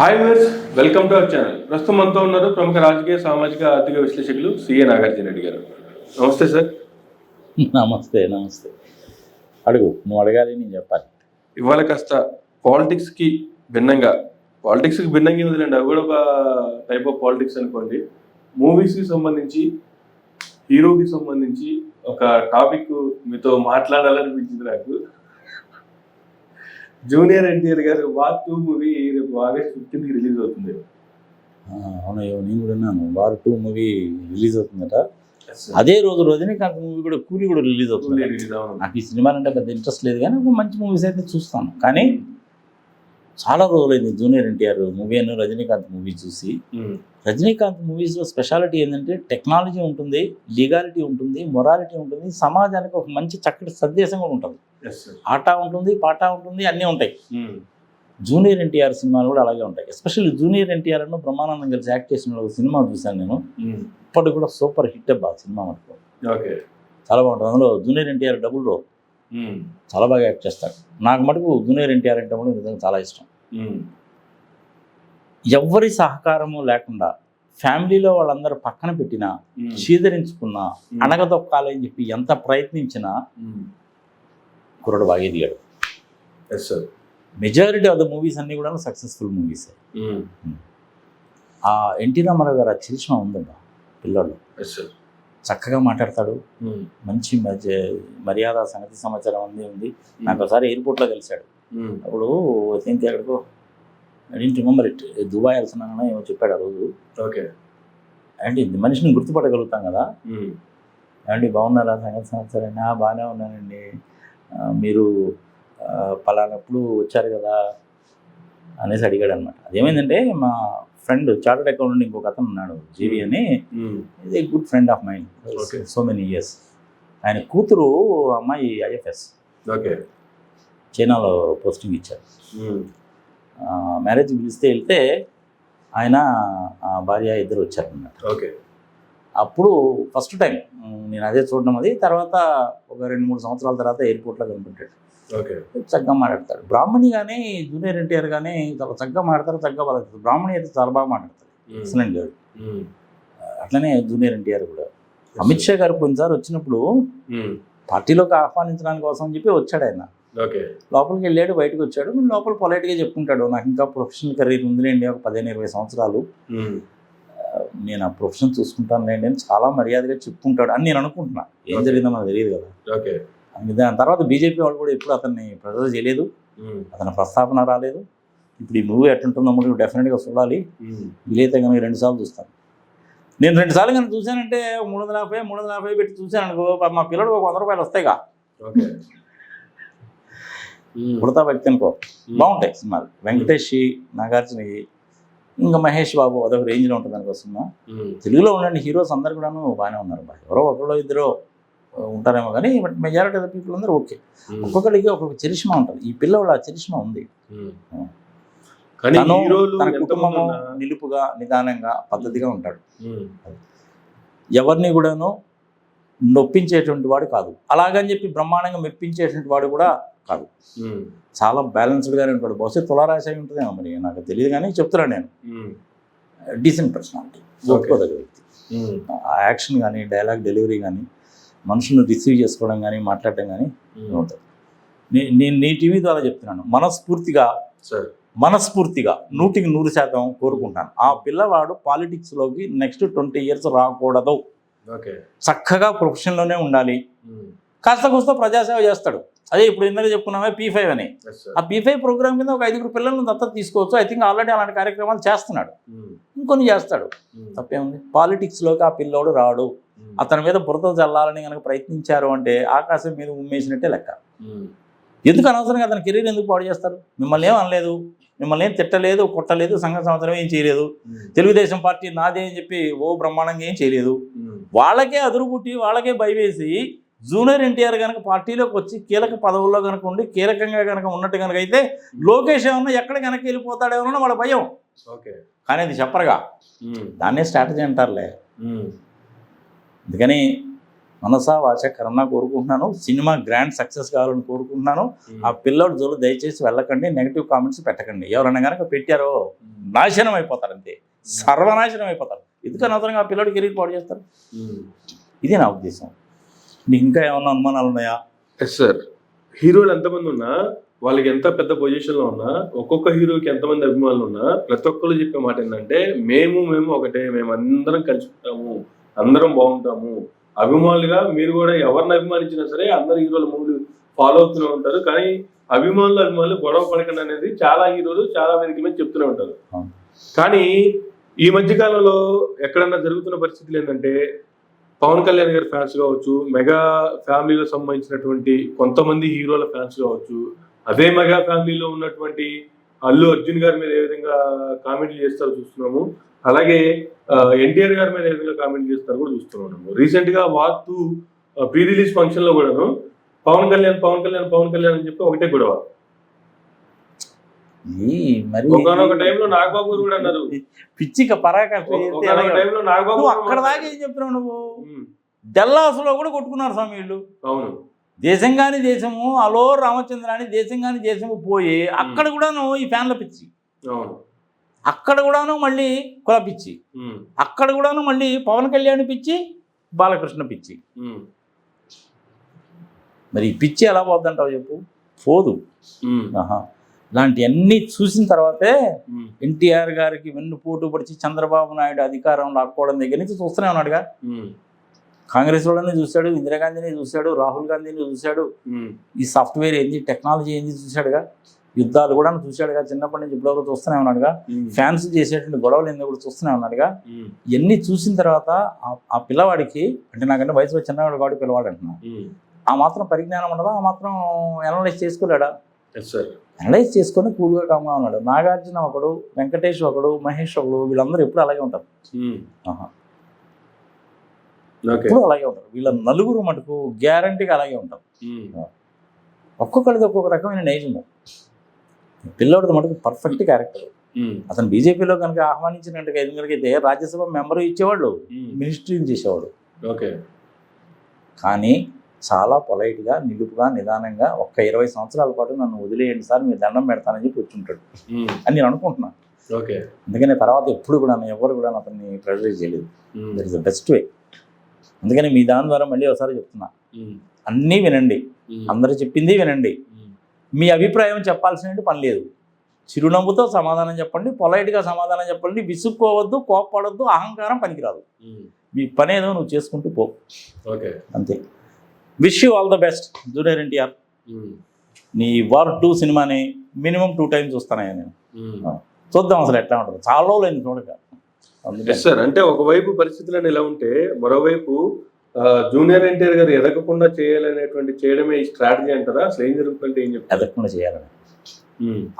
Hi వర్స్ welcome to our channel ప్రస్తుతం మనతో ఉన్నారు ప్రముఖ రాజకీయ సామాజిక ఆర్థిక విశ్లేషకులు సిఏ నాగార్జున రెడ్డి గారు. నమస్తే సార్ నమస్తే నమస్తే. అడుగు నువ్వు అడగాలి నేను చెప్పాలి. ఇవాళ కాస్త పాలిటిక్స్కి భిన్నంగా పాలిటిక్స్కి భిన్నంగా వదిలేండి అవి కూడా ఒక టైప్ ఆఫ్ పాలిటిక్స్ అనుకోండి. మూవీస్కి సంబంధించి హీరోకి సంబంధించి ఒక టాపిక్ మీతో మాట్లాడాలనిపించింది నాకు. Junior NTR garu war two movie రేపు ఆగస్ట్ ఫిఫ్టీన్త్కి రిలీజ్ అవుతుంది. అవునయ్యో నేను కూడా విన్నాను వారు టూ మూవీ రిలీజ్ అవుతుందట. అదే రోజు రజనీకాంత్ మూవీ కూడా కూలీ కూడా రిలీజ్ అవుతుంది. నాకు ఈ సినిమాలు అంటే పెద్ద ఇంట్రెస్ట్ లేదు కానీ మంచి మూవీస్ అయితే చూస్తాను. కానీ చాలా రోజులైంది జూనియర్ ఎన్టీఆర్ మూవీ అని రజనీకాంత్ మూవీ చూసి. ఉమ్. రజనీకాంత్ మూవీస్లో స్పెషాలిటీ ఏంటంటే టెక్నాలజీ ఉంటుంది లీగాలిటీ ఉంటుంది మొరాలిటీ ఉంటుంది సమాజానికి ఒక మంచి చక్కటి సందేశం కూడా ఉంటుంది. ఆట ఉంటుంది పాట ఉంటుంది అన్నీ ఉంటాయి ఉమ్. జూనియర్ ఎన్టీఆర్ సినిమాలు కూడా అలాగే ఉంటాయి especially junior NTR and Brahmanandam కలిసి యాక్ట్ చేసిన ఒక సినిమా చూశాను నేను ఉమ్. ఇప్పటికి కూడా సూపర్ హిట్ అబ్బా సినిమా మటుకు చాలా బాగుంటుంది అందులో junior NTR double role um. చాలా బాగా యాక్ట్ చేస్తాడు నాకు మటుకు జూనియర్ ఎన్టీఆర్ అంటే కూడా నిజంగా చాలా ఇష్టం ఉమ్. ఎవ్వరి సహకారము లేకుండా ఫ్యామిలీలో వాళ్ళందరూ పక్కన పెట్టినా. చీదరించుకున్నా. అణగదొక్కాలని చెప్పి ఎంత ప్రయత్నించినా. కుర్రడు బాగా ఎదిగాడు. Sir. Majority of the movies అన్నీ కూడా సక్సెస్ఫుల్ మూవీస్. ఆ ఎన్టీ రామారావు గారు ఆ పిల్లోళ్ళు Yes, sir. చక్కగా మాట్లాడతాడు. ఉమ్. మంచి మర్యాద సంగతి సమాచారం అన్నీ ఉంది. నాకు ఒకసారి ఎయిర్పోర్ట్లో కలిశాడు. ఉమ్. అప్పుడు థింక్ ఎక్కడికో I don't remember it Dubai వెళ్తున్నానని ఏమో చెప్పాడు ఆ రోజు. ఓకే అండ్ మనిషిని గుర్తుపట్టగలుగుతాం కదా. అండి బాగున్నారా? సంగతి సమాచారం "ఆ, బాగానే ఉన్నానండి. మీరు పలానప్పుడు వచ్చారు కదా అనేసి అడిగాడు అనమాట అదేమైందంటే మా ఫ్రెండ్ చార్టెడ్ అకౌంట్ ఇంకొక అతను ఉన్నాడు జీవి అని. ఇది good friend of mind. So many years ఆయన కూతురు అమ్మాయి ఐఎఫ్ఎస్ ఓకే. చైనాలో పోస్టింగ్ ఇచ్చారు. మ్యారేజ్ పిలిస్తే వెళ్తే ఆయన భార్య ఇద్దరు వచ్చారన్నమాట. ఓకే. అప్పుడు ఫస్ట్ టైం నేను అదే చూడడం అది. తర్వాత ఒక రెండు మూడు సంవత్సరాల తర్వాత ఎయిర్పోర్ట్లో కనిపెట్టాడు చక్కగా మాట్లాడతాడు. బ్రాహ్మణి కానీ జూనియర్ ఎన్టీఆర్ కానీ చాలా చక్కగా మాట్లాడతారు చక్కగా పలుకుతారు బ్రాహ్మణి అయితే చాలా బాగా మాట్లాడతారు. ఎక్సలెంట్ గారు. అట్లనే జూనియర్ ఎన్టీఆర్ కూడా. అమిత్ షా గారు కొన్నిసారి వచ్చినప్పుడు. పార్టీలోకి ఆహ్వానించడానికి కోసం అని చెప్పి వచ్చాడు ఆయన. లోపలికి వెళ్ళాడు బయటకు వచ్చాడు. లోపల పొలైట్గా చెప్పుకుంటాడు. నాకు ఇంకా ప్రొఫెషనల్ కెరీర్ ఉందిలేండి ఒక పదిహేను ఇరవై సంవత్సరాలు. నేను ఆ ప్రొఫెషన్ చూసుకుంటాను లేండి అని చాలా మర్యాదగా చెప్పుకుంటాడు అని నేను అనుకుంటున్నా. ఏం. జరిగిందో మనకు తెలియదు కదా. ఓకే. దాని తర్వాత బీజేపీ వాళ్ళు కూడా ఎప్పుడు అతన్ని ప్రజలు చేయలేదు. అతని ప్రస్తావన రాలేదు. ఇప్పుడు ఈ మూవీ ఎట్టుంటుందో మనం డెఫినెట్గా చూడాలి. వీలైతే కనుక రెండు సార్లు చూస్తాను. నేను రెండు సార్లు కనుక చూశానంటే మూడు వందల యాభై మూడు వందల యాభై పెట్టి చూశాను అనుకో మా పిల్లడు ఒక వంద రూపాయలు వస్తాయిగా. ఉడతా వ్యక్తి అనుకో బాగుంటాయి సినిమాలు. వెంకటేష్ నాగార్జున ఇంకా మహేష్ బాబు అదొక రేంజ్లో ఉంటుంది ఉమ్. తెలుగులో ఉండండి హీరోస్ అందరు కూడాను బాగానే ఉన్నారు. ఎవరో ఒకరో ఇద్దరు ఉంటారేమో కానీ బట్ మెజారిటీ ఆఫ్ పీపుల్ అందరూ ఓకే. ఒక్కొక్కరికి ఒక్కొక్క చరిష్మా ఉంటుంది. ఈ పిల్లవాడు ఆ చరిష్మా ఉంది. తను కుటుంబము నిలుపుగా నిదానంగా పద్ధతిగా ఉంటాడు. ఎవరిని కూడాను నొప్పించేటువంటి వాడు కాదు. అలాగని చెప్పి బ్రహ్మాండంగా మెప్పించేటువంటి వాడు కూడా కాదు. చాలా బ్యాలెన్స్డ్గానే ఉంటాడు. బహుశా తులారాశి అయి ఉంటుందేమో మరి నాకు తెలియదు కానీ చెప్తున్నాను నేను. డీసెంట్ పర్సనాలిటీ ఒప్పుకోదగ్గ వ్యక్తి. ఆ యాక్షన్ కానీ డైలాగ్ డెలివరీ కానీ మనుషులను రిసీవ్ చేసుకోవడం కానీ మాట్లాడడం కానీ. ఉంటుంది. నేను నీ టీవీ ద్వారా చెప్తున్నాను. మనస్ఫూర్తిగా మనస్ఫూర్తిగా నూటికి నూరు శాతం కోరుకుంటాను ఆ పిల్లవాడు పాలిటిక్స్లోకి నెక్స్ట్ ట్వంటీ ఇయర్స్ రాకూడదు. చక్కగా ప్రొఫెషన్లోనే ఉండాలి. కాస్త కూస్త ప్రజాసేవ చేస్తాడు అదే ఇప్పుడు ఇందాక చెప్పుకున్నామే పీ ఫైవ్ అని. ఆ పీ ఫైవ్ ప్రోగ్రామ్ కింద ఒక ఐదుగురు పిల్లలను దత్తత తీసుకోవచ్చు ఐ థింక్ ఆల్రెడీ అలాంటి కార్యక్రమాలు చేస్తున్నాడు ఉమ్. ఇంకొన్ని చేస్తాడు ఉమ్. తప్పేముంది పాలిటిక్స్లోకి ఆ పిల్లోడు రాడు ఉమ్. అతని మీద బురద చల్లాలని కనుక ప్రయత్నించారు అంటే ఆకాశం మీద ఉమ్మేసినట్టే లెక్క. ఎందుకు అనవసరంగా అతని కెరీర్ ఎందుకు పాడు చేస్తారు మిమ్మల్ని ఏం అనలేదు మిమ్మల్ని ఏం తిట్టలేదు కొట్టలేదు సంఘ సంవత్సరం ఏం చేయలేదు. తెలుగుదేశం పార్టీ నాదే అని చెప్పి ఓ బ్రహ్మాండంగా ఏం చేయలేదు. వాళ్ళకే అదురు పుట్టి వాళ్ళకే భయవేసి జూనియర్ ఎన్టీఆర్ కనుక పార్టీలోకి వచ్చి కీలక పదవుల్లో కనుక ఉండి కీలకంగా కనుక ఉన్నట్టు కనుక అయితే లోకేష్ ఏమన్నా ఎక్కడ కనుక వెళ్ళిపోతాడేమో వాళ్ళ భయం. ఓకే. కానీ అది చెప్పరుగా. దాన్నే స్ట్రాటజీ అంటారులే. అందుకని మనసా వాచ కరణ కోరుకుంటున్నాను. సినిమా గ్రాండ్ సక్సెస్ కావాలని కోరుకుంటున్నాను. ఆ పిల్లోడు జోలు దయచేసి వెళ్ళకండి. నెగిటివ్ కామెంట్స్ పెట్టకండి. ఎవరైనా కనుక పెట్టారో నాశనం అయిపోతారు అంతే. సర్వనాశనం అయిపోతారు. ఎందుకని అవసరంగా ఆ పిల్లోడు కెరీర్ పాడు చేస్తారు ఇది నా ఉద్దేశం. నీకు ఇంకా ఏమన్నా అనుమానాలు ఉన్నాయా? ఎస్ సార్ హీరోలు ఎంతమంది ఉన్నా వాళ్ళకి ఎంత పెద్ద పొజిషన్లో ఉన్నా ఒక్కొక్క హీరోకి ఎంతమంది అభిమానులు ఉన్నా ప్రతి ఒక్కరు చెప్పే మాట ఏంటంటే మేము మేము ఒకటే మేము అందరం కలుసుకుంటాము అందరం బాగుంటాము. అభిమానులుగా మీరు కూడా ఎవరిని అభిమానించినా సరే అందరు హీరోల మూవీలు ఫాలో అవుతూనే ఉంటారు. కానీ అభిమానులు అభిమానులు గొడవ పడకండి అనేది చాలా హీరోలు చాలా వేదికల మీద చెప్తూనే ఉంటారు. కానీ ఈ మధ్య కాలంలో ఎక్కడన్నా జరుగుతున్న పరిస్థితులు ఏంటంటే పవన్ కళ్యాణ్ గారి ఫ్యాన్స్ కావచ్చు మెగా ఫ్యామిలీలో సంబంధించినటువంటి కొంతమంది హీరోల ఫ్యాన్స్ కావచ్చు అదే మెగా ఫ్యామిలీలో ఉన్నటువంటి అల్లు అర్జున్ గారి మీద ఏ విధంగా కామెంట్లు చేస్తారో చూస్తున్నాము. అలాగే ఎన్టీఆర్ గారి మీద ఏ విధంగా కామెంట్ చేస్తారో కూడా చూస్తున్నాము రీసెంట్గా వాస్తు ప్రీ రిలీజ్ ఫంక్షన్లో కూడాను పవన్ కళ్యాణ్ పవన్ కళ్యాణ్ పవన్ కళ్యాణ్ అని చెప్పి ఒకటే గొడవ. ఈ మరి ఒకనొక టైంలో నాగబాబు గారు కూడా అన్నారు. పిచ్చిక పరాక ఒకనొక టైంలో నాగబాబు నువ్వు గారు అక్కడ దాకా ఏం చెప్పినావు నువ్వు? డెల్లాస్లో కూడా కొట్టుకున్నారు స్వామి వీళ్ళు. అవును. దేశం కాని దేశము అలో రామచంద్ర అని దేశం కాని దేశము పోయి అక్కడ కూడాను ఈ ఫ్యాన్ల పిచ్చి. అవును. అక్కడ కూడాను మళ్ళీ కుల పిచ్చి. అక్కడ కూడాను మళ్ళీ పవన్ కళ్యాణ్ పిచ్చి బాలకృష్ణ పిచ్చి. మరి ఈ పిచ్చి ఎలా పోద్దంటావు చెప్పు? పోదు. ఇలాంటివన్నీ చూసిన తర్వాతే ఎన్టీఆర్ గారికి వెన్ను పోటు పడిచి చంద్రబాబు నాయుడు అధికారం లాక్కోవడం దగ్గర నుంచి చూస్తూనే ఉన్నాడుగా. కాంగ్రెస్ వాళ్ళని చూశాడు ఇందిరాగాంధీని చూశాడు రాహుల్ గాంధీని చూశాడు ఈ సాఫ్ట్వేర్ ఏంది టెక్నాలజీ ఏంది చూశాడుగా. యుద్ధాలు కూడా చూశాడుగా చిన్నప్పటి నుంచి ఇప్పటివరకు చూస్తూనే ఉన్నాడుగా. ఫ్యాన్స్ చేసేటువంటి గొడవలు ఏందో కూడా చూస్తూనే ఉన్నాడుగా. ఇవన్నీ చూసిన తర్వాత ఆ- పిల్లవాడికి అంటే నాకంటే వయసులో చిన్నవాడు కాబట్టి పిల్లవాడు అంటున్నా ఉమ్. ఆ మాత్రం పరిజ్ఞానం ఉండదా? ఆ మాత్రం అనలైజ్ చేసుకోలేడా? అనలైజ్ చేసుకొని కూల్గా కామ్గా ఉన్నాడు. నాగార్జున ఒకడు వెంకటేష్ ఒకడు మహేష్ ఒకడు వీళ్ళందరూ ఎప్పుడు అలాగే ఉంటారు. ఓకే ఎప్పుడు అలాగే ఉంటారు. వీళ్ళ నలుగురు మటుకు గ్యారంటీగా అలాగే ఉంటారు. ఉమ్, ఒక్కొక్కరిది ఒక్కొక్క రకమైన నైజము పిల్లోడిది మటుకు పర్ఫెక్ట్ క్యారెక్టర్ ఉమ్, అతను బీజేపీలో కనుక ఆహ్వానించినట్టుగా ఎదుగుగలిగితే రాజ్యసభ మెంబర్ ఇచ్చేవాళ్ళు. మినిస్ట్రీని చేసేవాడు. ఓకే కానీ చాలా పొలైట్గా నిలుపుగా నిదానంగా ఒక్క ఇరవై సంవత్సరాల పాటు నన్ను వదిలేయండి సార్ మీ దండం పెడతానని చెప్పి వచ్చుంటాడు. ఉమ్, అని నేను అనుకుంటున్నాను ఓకే. అందుకని తర్వాత ఎప్పుడు కూడా ఎవరు కూడా అతన్ని ప్రెజరైజ్ చేయలేదు. That is the best way అందుకని మీ దాని ద్వారా మళ్ళీ ఒకసారి చెప్తున్నా. అన్నీ వినండి. అందరూ చెప్పింది వినండి. మీ అభిప్రాయం చెప్పాల్సిన పని లేదు. చిరునవ్వుతో సమాధానం చెప్పండి పొలైట్గా సమాధానం చెప్పండి విసుక్కోవద్దు కోప్పడొద్దు అహంకారం పనికిరాదు. మీ పని ఏదో నువ్వు చేసుకుంటూ పో. ఓకే. అంతే. Wish you all the best junior NTR. నీ వార్ టూ సినిమాని మినిమం టూ టైమ్స్ చూస్తానయ్యా నేను. చూద్దాం అసలు ఎట్లా ఉంటుంది. చాలా రోజులు అయింది చూడక. సార్ అంటే ఒకవైపు పరిస్థితులను ఎలా ఉంటే మరోవైపు జూనియర్ ఎన్టీఆర్ గారు ఎదగకుండా చేయాలనేటువంటి చేయడమే స్ట్రాటజీ అంటారా? అసలు ఏం జరుగుతుందంటే ఏం చెప్తారు? ఎదగకుండా చేయాలని.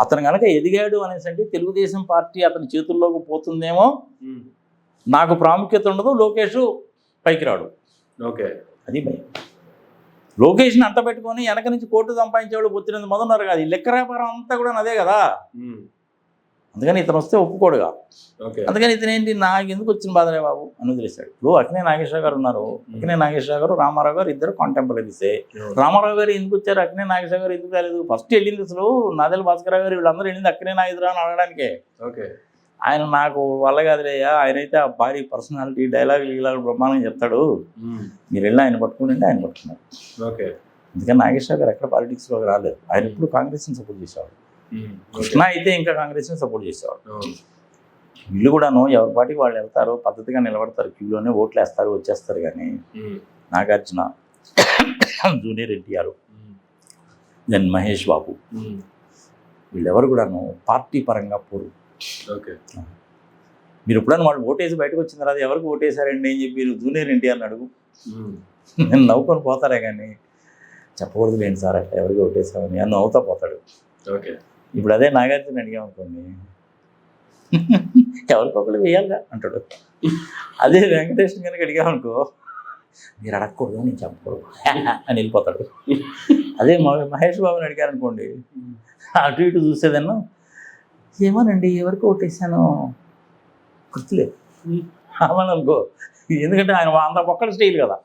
అతను కనుక ఎదిగాడు అనేసి అంటే తెలుగుదేశం పార్టీ అతని చేతుల్లోకి పోతుందేమో? నాకు ప్రాముఖ్యత ఉండదు లోకేష్ పైకి రాడు. ఓకే. అది భయం. లోకేష్ని అంట పెట్టుకొని వెనక నుంచి కోర్టు సంపాదించేవాళ్ళు బొత్తినందు మొదలున్నారు కాదు. ఈ లెక్క వ్యాపారం అంతా కూడా అదే కదా. అందుకని ఇతను వస్తే ఒప్పుకోడుగా. ఓకే. అందుకని ఇతను ఏంటి నాకు ఎందుకు వచ్చిన బాధలే బాబు? అని వదిలేశాడు. ఇప్పుడు అక్కినే నాగేశ్వర గారు ఉన్నారు. అక్కినే నాగేశ్వర గారు రామారావు గారు ఇద్దరు కాంటెంపరీసే రామారావు గారు ఎందుకు వచ్చారు అక్కినే నాగేశ్వర గారు ఎందుకు రాలేదు? ఫస్ట్ వెళ్ళింది అసలు నాదెల భాస్కర్ గారు వీళ్ళందరూ వెళ్ళింది అక్కినే నాగేశ్వర అని అడగడానికే ఓకే. ఆయన నాకు వల్ల కాదులేయ్యా ఆయన అయితే ఆ భారీ పర్సనాలిటీ డైలాగ్ ఇలాగ బ్రహ్మాండం చెప్తాడు. మీరు వెళ్ళి ఆయన పట్టుకుని ఆయన పట్టుకున్నారు. ఓకే. అందుకని నాగేశ్వర గారు ఎక్కడ పాలిటిక్స్లోకి రాలేదు. ఆయన ఎప్పుడు కాంగ్రెస్ని సపోర్ట్ చేసేవాడు. కృష్ణ అయితే ఇంకా కాంగ్రెస్ని సపోర్ట్ చేసేవాడు. వీళ్ళు కూడాను ఎవరి పాటికి వాళ్ళు వెళ్తారు పద్ధతిగా నిలబడతారు క్యూలోనే ఓట్లు వేస్తారు వచ్చేస్తారు కానీ నాగార్జున జూనియర్ ఎన్టీఆర్ దెన్ మహేష్ బాబు వీళ్ళెవరు కూడాను పార్టీ పరంగా పోరు. మీరు ఎప్పుడైనా వాళ్ళు ఓటేసి బయటకు వచ్చిన తర్వాత ఎవరికి ఓటేశారండి అని చెప్పి? మీరు జూనియర్ ఎన్టీఆర్ని అడుగు. నేను నవ్వుకొని పోతారే కానీ చెప్పకూడదు లేండి సార్ అట్లా ఎవరికి ఓటేసామని. అని నవ్వుతా పోతాడు. ఓకే. ఇప్పుడు అదే నాగార్జున అడిగామనుకోండి ఎవరికొకరు వేయాలిగా? అంటాడు. అదే వెంకటేష్ కనుక అడిగామనుకో మీరు అడగకూడదు నేను చెప్పకూడదు. అని వెళ్ళిపోతాడు. అదే మహేష్ బాబుని అడిగారనుకోండి అటు ఇటు చూసేదన్నా ఏమోనండి ఎవరికి ఓటేసాను గుర్తులేదు. అనుకో. ఎందుకంటే ఆయన అంత ఒక్కడి స్టైల్ కదా.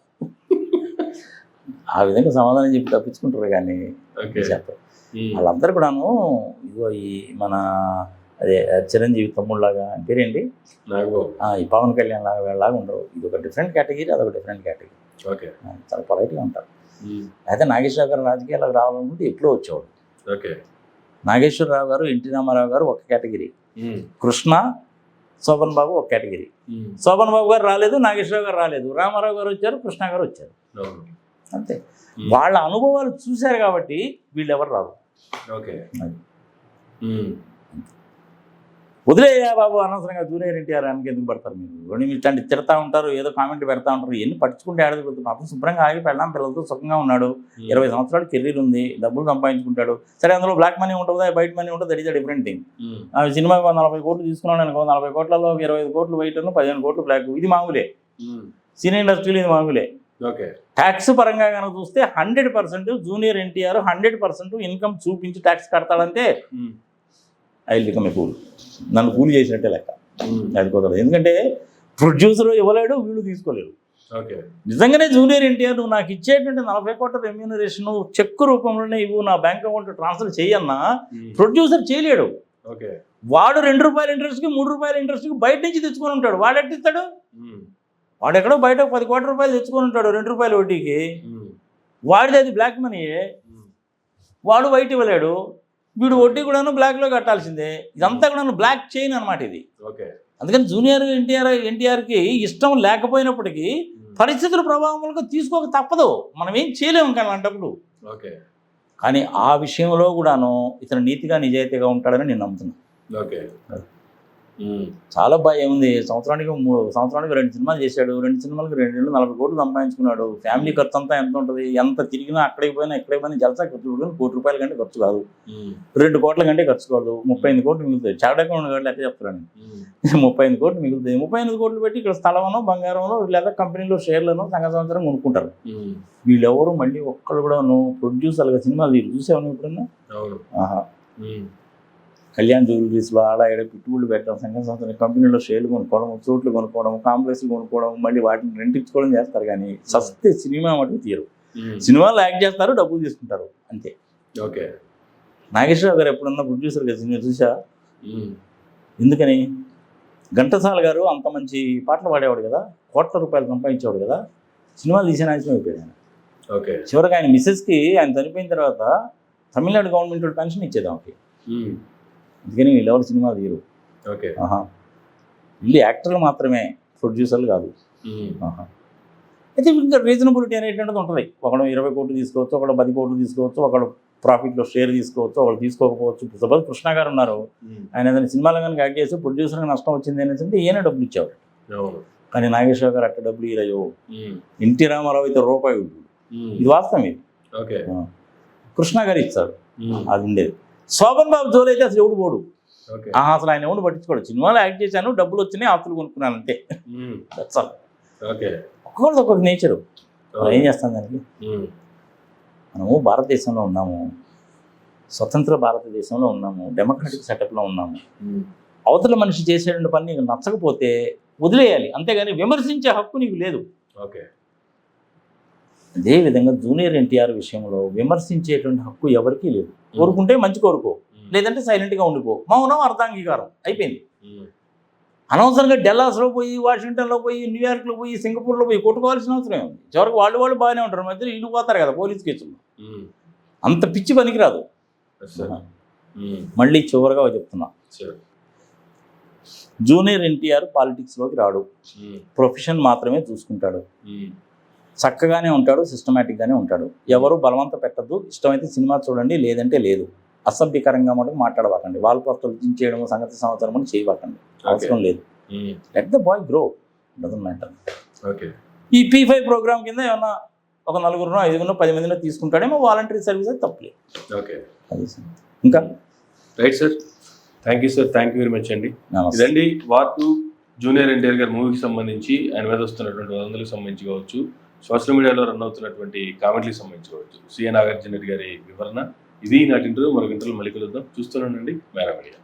ఆ విధంగా సమాధానం చెప్పి తప్పించుకుంటారు కానీ ఓకే. చెప్పరు. వాళ్ళందరూ కూడాను ఇదిగో ఈ మన అదే చిరంజీవి తమ్ముళ్ళలాగా పేరేంటి? ఈ పవన్ కళ్యాణ్ లాగా వీళ్ళలాగా ఉండరు. ఇది ఒక డిఫరెంట్ కేటగిరీ అదొక డిఫరెంట్ కేటగిరీ. ఓకే. చాలా పొలైట్గా ఉంటారు. అయితే నాగేశ్వరరావు గారు రాజకీయాలకు రావాలనుకుంటే ఎప్పుడో వచ్చేవాడు. ఓకే. నాగేశ్వరరావు గారు ఎన్టీ రామారావు గారు ఒక కేటగిరీ. కృష్ణ శోభన్ బాబు ఒక కేటగిరీ. శోభన్ బాబు గారు రాలేదు నాగేశ్వరరావు గారు రాలేదు. రామారావు గారు వచ్చారు కృష్ణ గారు వచ్చారు. అంతే. వాళ్ళ అనుభవాలు చూశారు కాబట్టి వీళ్ళు ఎవరు రారు. ఓకే. వదిలేయ్యా బాబు అనవసరంగా జూనియర్ ఎన్టీఆర్ అని ఎందుకు పడతారు మీరు? ఇట్లాంటి తిడతా ఉంటారు ఏదో కామెంట్ పెడతా ఉంటారు ఎన్ని పట్టించుకుంటే ఆడదు పాపం శుభ్రంగా ఆగి పెళ్ళాం పిల్లలతో సుఖంగా ఉన్నాడు. ఇరవై సంవత్సరాలు కెరీర్ ఉంది డబ్బులు సంపాదించుకుంటాడు. సరే అందులో బ్లాక్ మనీ ఉంటుందా బయట మనీ ఉంటుంది దట్ ఈస్ డిఫరెంట్ థింగ్ ఒక నలభై కోట్లు తీసుకున్నాను అనుకో నలభై కోట్లలో ఇరవై ఐదు కోట్లు బయట పదిహేను కోట్లు బ్లాక్ ఇది మామూలే. సినీ ఇండస్ట్రీలో ఇది మామూలే. ఓకే. ట్యాక్స్ పరంగా కనుక చూస్తే hundred percent junior NTR hundred percent income చూపించి ట్యాక్స్ కడతాడంటే ఐ బికమ్ ఏ కూల్ నన్ను కూలి చేసినట్టే లెక్క. ఉమ్. అది కుదరదు ఎందుకంటే ప్రొడ్యూసర్ ఇవ్వలేడు వీళ్ళు తీసుకోలేరు నిజంగానే జూనియర్ ఎన్టీఆర్ నువ్వు నాకు ఇచ్చేటువంటి నలభై కోట్ల రెమ్యూనరేషన్ చెక్కు రూపంలోనే ఇవ్వు నా బ్యాంక్ అకౌంట్ ట్రాన్స్ఫర్ చేయన్నా. ప్రొడ్యూసర్ చేయలేడు. ఓకే. వాడు రెండు రూపాయల ఇంట్రెస్ట్కి మూడు రూపాయల ఇంట్రెస్ట్కి బయట నుంచి తెచ్చుకొని ఉంటాడు. వాడు ఎట్టిస్తాడు ఉమ్. వాడు ఎక్కడో బయట పది కోట్ల రూపాయలు తెచ్చుకొని ఉంటాడు రెండు రూపాయల వడ్డీకి. వాడిది అది బ్లాక్ మనీయే. వాడు వైట్ ఇవ్వలేడు. వీడు వడ్డీ కూడాను బ్లాక్లో కట్టాల్సిందే. ఇదంతా కూడా బ్లాక్ చైన్ అనమాట ఇది. ఓకే. అందుకని జూనియర్ ఎన్టీఆర్ ఎన్టీఆర్కి ఇష్టం లేకపోయినప్పటికీ ఉమ్. పరిస్థితుల ప్రభావంలో తీసుకోక తప్పదు. మనం ఏం చేయలేము కానీ అలాంటప్పుడు. ఓకే. కానీ ఆ విషయంలో కూడాను ఇతను నీతిగా నిజాయితీగా ఉంటాడని నేను నమ్ముతున్నాను. ఓకే. చాలా బాగా ఏముంది సంవత్సరానికి మూడు సంవత్సరానికి రెండు సినిమాలు చేశాడు రెండు సినిమాలకు రెండు రెండు నలభై కోట్లు సంపాదించుకున్నాడు. ఫ్యామిలీ ఖర్చు అంతా ఎంత ఉంటుంది ఎంత తిరిగినా అక్కడికి పోయినా ఎక్కడికి పోయినా జలసా ఖర్చు పెట్టుకుని కోటి రూపాయల కంటే ఖర్చు కాదు. రెండు కోట్ల కంటే ఖర్చు కాదు. ముప్పై ఎనిమిది కోట్లు మిగులుతాయి. చాడగా ఉన్న కాదు లెక్క చెప్తాను. ముప్పై ఎనిమిది కోట్లు మిగులుతాయి. ముప్పై ఎనిమిది కోట్లు పెట్టి ఇక్కడ స్థలమనో బంగారమనో లేదా కంపెనీలో షేర్లను సంఘ సంవత్సరం కొనుక్కుంటారు. వీళ్ళెవరు మళ్ళీ ఒక్కళ్ళు కూడా ప్రొడ్యూసర్గా సినిమాలు తీరు. చూసావు నువ్వు ఎప్పుడన్నా. కళ్యాణ్ జ్యువెలరీస్లో ఆడ ఇక్కడ పెట్టుబడులు పెట్టడం సంఘ సంస్థ కంపెనీలో షేర్లు కొనుక్కోవడం చోట్లు కొనుక్కోవడం కాంప్లెక్స్లు కొనుక్కోవడం మళ్ళీ వాటిని రెంట్ ఇచ్చుకోవడం చేస్తారు కానీ సస్తే సినిమా మటుకు తీరు. సినిమాలో యాక్ట్ చేస్తారు డబ్బులు తీసుకుంటారు అంతే. ఓకే. నాగేశ్వరరావు గారు ఎప్పుడన్నా ప్రొడ్యూసర్గా సినిమా చూసా. ఎందుకని? ఘంటసాల గారు అంత మంచి పాటలు పాడేవాడు కదా కోట్ల రూపాయలు సంపాదించేవాడు కదా సినిమాలు తీసే నాశనం అయిపోయాడు ఆయన. ఓకే. చివరికి ఆయన మిస్సెస్కి ఆయన చనిపోయిన తర్వాత తమిళనాడు గవర్నమెంట్ పెన్షన్ ఇచ్చేది ఆమెకి. అందుకని వీళ్ళెవరు సినిమా తీరు ఓకే. వీళ్ళు యాక్టర్లు మాత్రమే ప్రొడ్యూసర్లు కాదు. అయితే ఇంకా రీజనబిలిటీ అనేటువంటిది ఉంటుంది. ఒకడు ఇరవై కోట్లు తీసుకోవచ్చు ఒకడు పది కోట్లు తీసుకోవచ్చు ఒకడు ప్రాఫిట్లో షేర్ తీసుకోవచ్చు ఒకడు తీసుకోకపోవచ్చు. సపోజ్ కృష్ణ గారు ఉన్నారు. ఆయన ఏదైనా సినిమాలో కనుక యాక్ట్ చేసి ప్రొడ్యూసర్కి నష్టం వచ్చింది అనేసి అంటే ఈయన డబ్బులు ఇచ్చేవాడు. అవును. కానీ నాగేశ్వర గారు అట్ట డబ్బులు ఉమ్. ఎన్టీ రామారావు అయితే రూపాయి. ఇది వాస్తవం ఇది. ఓకే. కృష్ణ గారు ఉమ్. అది ఉండేది. శోభన్ బాబు జోలు అయితే అసలు ఎవడు పోడు. అసలు ఆయన ఎవడు పట్టించుకోడు. సినిమాలో యాక్ట్ చేశాను డబ్బులు వచ్చినాయి ఆస్తులు కొనుక్కున్నాను అంతే. ఒక్కొక్కరిది ఒక్కొక్క నేచరు. ఏం చేస్తాం దానికి. మనము భారతదేశంలో ఉన్నాము. స్వతంత్ర భారతదేశంలో ఉన్నాము. డెమోక్రటిక్ సెటప్లో ఉన్నాము. అవతల మనిషి చేసేటువంటి పని నీకు నచ్చకపోతే వదిలేయాలి. అంతేగాని విమర్శించే హక్కు నీకు లేదు. ఓకే. అదేవిధంగా జూనియర్ ఎన్టీఆర్ విషయంలో విమర్శించేటువంటి హక్కు ఎవరికీ లేదు కోరుకుంటే మంచి కోరుకో. లేదంటే సైలెంట్గా ఉండిపో మౌనం అర్థాంగీకారం అయిపోయింది. అనవసరంగా డెల్లాస్లో పోయి వాషింగ్టన్లో పోయి న్యూయార్క్లో పోయి సింగపూర్లో పోయి కొట్టుకోవాల్సిన అవసరం ఉంది చివరికి వాళ్ళు వాళ్ళు బాగానే ఉంటారు మధ్యలో ఇల్లు పోతారు కదా పోలీస్ కేసులు. అంత పిచ్చి పనికిరాదు. మళ్ళీ చివరిగా చెప్తున్నా. జూనియర్ ఎన్టీఆర్ పాలిటిక్స్లోకి రాడు. ప్రొఫెషన్ మాత్రమే చూసుకుంటాడు. చక్కగానే ఉంటాడు సిస్టమేటిక్గానే ఉంటాడు. ఎవరు బలవంత పెట్టద్దు ఇష్టమైతే సినిమా చూడండి లేదంటే లేదు. అసభ్యకరంగా మటుకు మాట్లాడబాకండి. వాళ్ళ పోస్టులు దించేయడం సంగతి సంవత్సరం అని చేయబాకండి. అవసరం లేదు. Let the boy grow doesn't matter okay. ఈ పీ ఫైవ్ ప్రోగ్రామ్ కింద ఏమన్నా ఒక నలుగురునో ఐదుగురునో పది మందినో తీసుకుంటాడేమో వాలంటరీ సర్వీస్ అది తప్పలేదు ఓకే. అది. ఇంకా? Right sir. Thank you sir thank you very much అండి. ఇదండి వార్టు జూనియర్ ఎన్టీఆర్ గారి మూవీకి సంబంధించి ఆయన మీద వస్తున్నటువంటి వదంతులకు సంబంధించి కావచ్చు. సోషల్ మీడియాలో రన్ అవుతున్నటువంటి కామెంట్లకు సంబంధించి కావచ్చు సిఎన్ నాగార్జున రెడ్డి గారి వివరణ. ఇది నాటి ఇంటర్వ్యూ. మరొక ఇంటర్వ్యూ మళ్ళీ కలుద్దాం. చూస్తూనే ఉండండి. మేరా మీడియా.